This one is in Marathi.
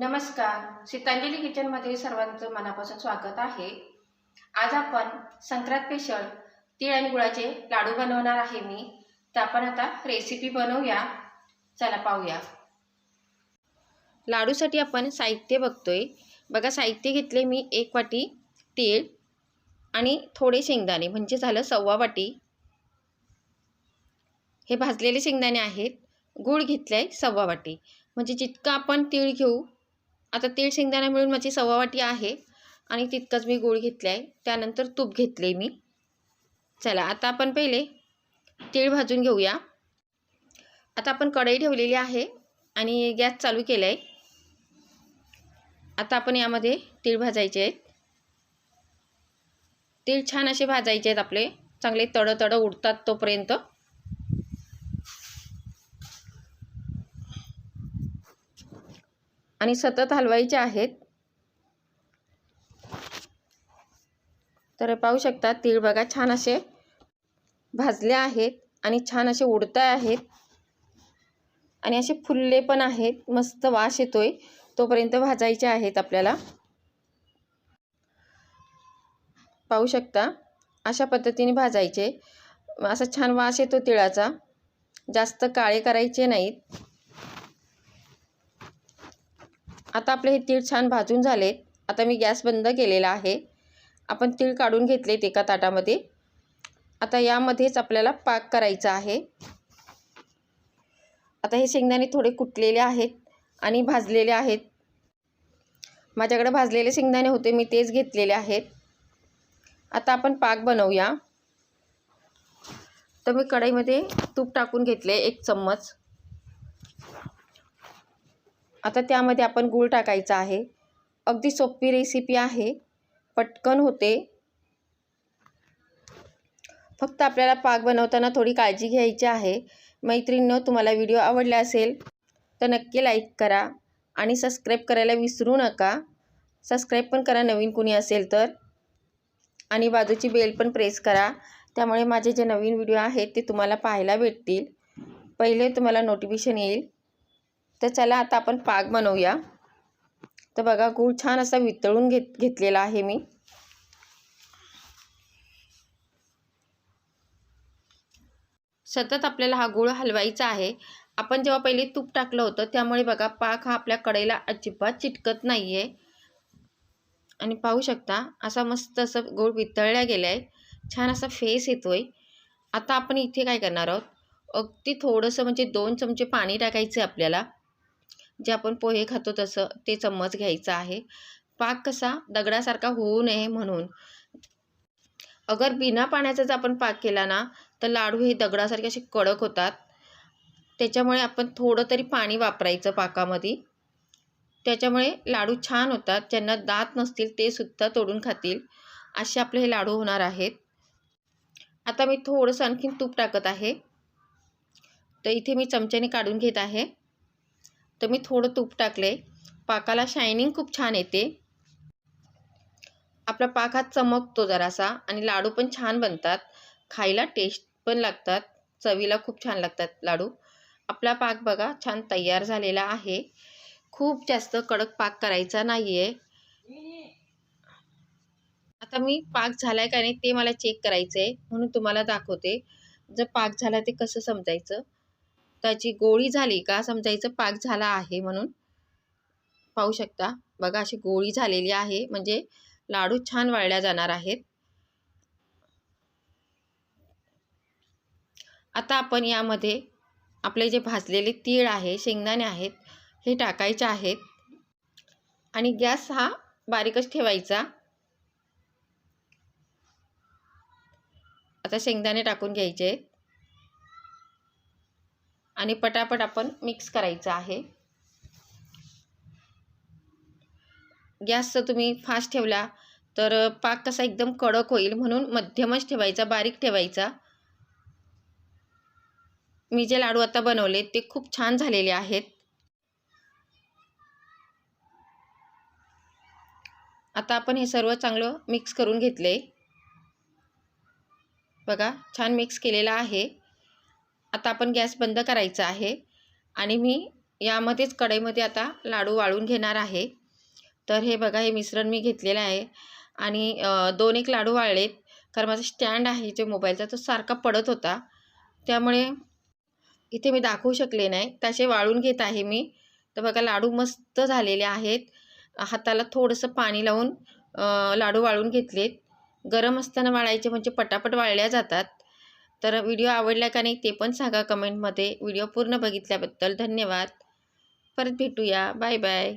नमस्कार. सीतांजली किचनमध्ये सर्वांचं मनापासून स्वागत आहे. आज आपण संक्रांत स्पेशल तीळ आणि गुळाचे लाडू बनवणार आहे मी. तर आपण आता रेसिपी बनवूया. चला पाहूया. लाडूसाठी आपण साहित्य बघतोय. बघा साहित्य घेतले मी एक वाटी तीळ आणि थोडे शेंगदाणे म्हणजे झालं सव्वा वाटी. हे भाजलेले शेंगदाणे आहेत. गूळ घेतले आहे सव्वा वाटी. म्हणजे जितकं आपण तीळ घेऊ आता तीळ शेंगदाणा मिळून माझी सव्वा वाटी आहे आणि तितकंच मी गूळ घेतलं आहे त्यानंतर तूप घेतले मी. चला आता आपण पहिले तीळ भाजून घेऊया. आता आपण कढई ठेवलेली आहे आणि गॅस चालू केला आहे आता आपण यामध्ये तीळ भाजायचे आहेत. तीळ छान असे भाजायचे आहेत आपले. चांगले तडं तडं उडतात तोपर्यंत. आणि सतत हलवायचे आहेत. तर पाहू शकता तीळ बघा छान असे भाजले आहेत आणि छान असे उडत आहेत. आणि असे फुलले पण आहेत. मस्त वास येतोय. तोपर्यंत भाजायचे आहेत आपल्याला. पाहू शकता अशा पद्धतीने भाजायचे. असा छान वास येतो तिळाचा. जास्त काळे करायचे नाहीत. आता आपले हे तीळ छान भाजून झालेत आता मी गॅस बंद केलेला आहे. आपण तीळ काढून घेतलेत एका ताटामध्ये. आता यामध्येच आपल्याला पाक करायचा आहे. आता हे शेंगदाणे थोडे कुटलेले आहेत आणि भाजलेले आहेत. माझ्याकडे भाजलेले शेंगदाणे होते मी तेच घेतलेले आहेत. आता आपण पाक बनवूया. तर मी कढईमध्ये तूप टाकून घेतले एक चम्मच. आता त्यामध्ये आपण गूळ टाकायचा आहे. अगदी सोपी रेसिपी आहे. पटकन होते. फक्त आपल्याला पाक बनवताना थोडी काळजी घ्यायची आहे. मैत्रिणीनं तुम्हाला व्हिडिओ आवडला असेल तर नक्की लाईक करा आणि सबस्क्राईब करायला विसरू नका. सबस्क्राईब पण करा नवीन कुणी असेल तर. आणि बाजूची बेल पण प्रेस करा. त्यामुळे माझे जे नवीन व्हिडिओ आहेत ते तुम्हाला पाहायला भेटतील. पहिले तुम्हाला नोटिफिकेशन येईल. तर चला आता आपण पाक बनवूया. तर बघा गूळ छान असा वितळून घेत घेतलेला आहे मी. सतत आपल्याला हा गूळ हलवायचा आहे. आपण जेव्हा पहिले तूप टाकलं होतं त्यामुळे बघा पाक हा आपल्या कढईला अजिबात चिटकत नाही आहे आणि पाहू शकता असा मस्त असं गूळ वितळल्या गेला आहे छान असा फेस येतो आहे आता आपण इथे काय करणार आहोत? अगदी थोडंसं म्हणजे दोन चमचे पाणी टाकायचं आपल्याला. जे आपण पोहे खातो तसं ते चम्मच घ्यायचं आहे. पाक कसा? दगडासारखा होऊ नये म्हणून. अगर बिना पाण्याचा जर आपण पाक केला ना तर लाडू हे दगडासारखे असे कडक होतात. त्याच्यामुळे आपण थोडं तरी पाणी वापरायचं पाकामध्ये. त्याच्यामुळे लाडू छान होतात. ज्यांना दात नसतील ते सुद्धा तोडून खातील. असे आपले हे लाडू होणार आहेत. आता मी थोडंसं आणखीन तूप टाकत आहे. तर इथे मी चमच्याने काढून घेत आहे. तर मी थोडं तूप टाकले पाकाला शायनिंग खूप छान येते. आपला पाक हा चमकतो जरासा आणि लाडू पण छान बनतात. खायला टेस्ट पण लागतात. चवीला खूप छान लागतात लाडू. आपला पाक बघा छान तयार झालेला आहे. खूप जास्त कडक पाक करायचा नाही आहे आता मी पाक झाला आहे का नाही ते मला चेक करायचं आहे म्हणून तुम्हाला दाखवते. जर पाक झाला ते कसं समजायचं? त्याची गोळी झाली का? समजायचं पाक झाला आहे म्हणून. पाहू शकता. बघा अशी गोळी झालेली आहे. म्हणजे लाडू छान वाळल्या जाणार आहेत. आता आपण यामध्ये आपले जे भाजलेले तीळ आहे शेंगदाणे आहेत हे टाकायचे आहेत. आणि गॅस हा बारीकच ठेवायचा. आता शेंगदाणे टाकून घ्यायचे आहेत. आणि पटापट आपण मिक्स करायचं आहे. गॅस जर तुम्ही फास्ट ठेवला तर पाक कसा एकदम कडक होईल म्हणून मध्यमच ठेवायचा बारीक ठेवायचा. मी जे लाडू आता बनवले ते खूप छान झालेले आहेत. आता आपण हे सर्व चांगलं मिक्स करून घेतले. बघा छान मिक्स केलेलं आहे. आता आपण गॅस बंद करायचा आहे. आणि मी यामध्येच कढईमध्ये आता लाडू वाळून घेणार आहे. तर हे बघा हे मिश्रण मी घेतलेलं आहे. आणि दोन एक लाडू वाळलेत. कारण माझा स्टँड आहे जे मोबाईलचा तो सारखा पडत होता. त्यामुळे इथे मी दाखवू शकले नाही. तसे वाळून घेत आहे मी. तर बघा लाडू मस्त झालेले आहेत. हाताला थोडंसं पाणी लावून लाडू वाळून घेतलेत. गरम असताना वाळायचे म्हणजे पटापट वाळल्या जातात. तर व्हिडिओ आवडला का नाही ते पण सांगा कमेंटमध्ये. व्हिडिओ पूर्ण बघितल्याबद्दल धन्यवाद. परत भेटूया. Bye bye.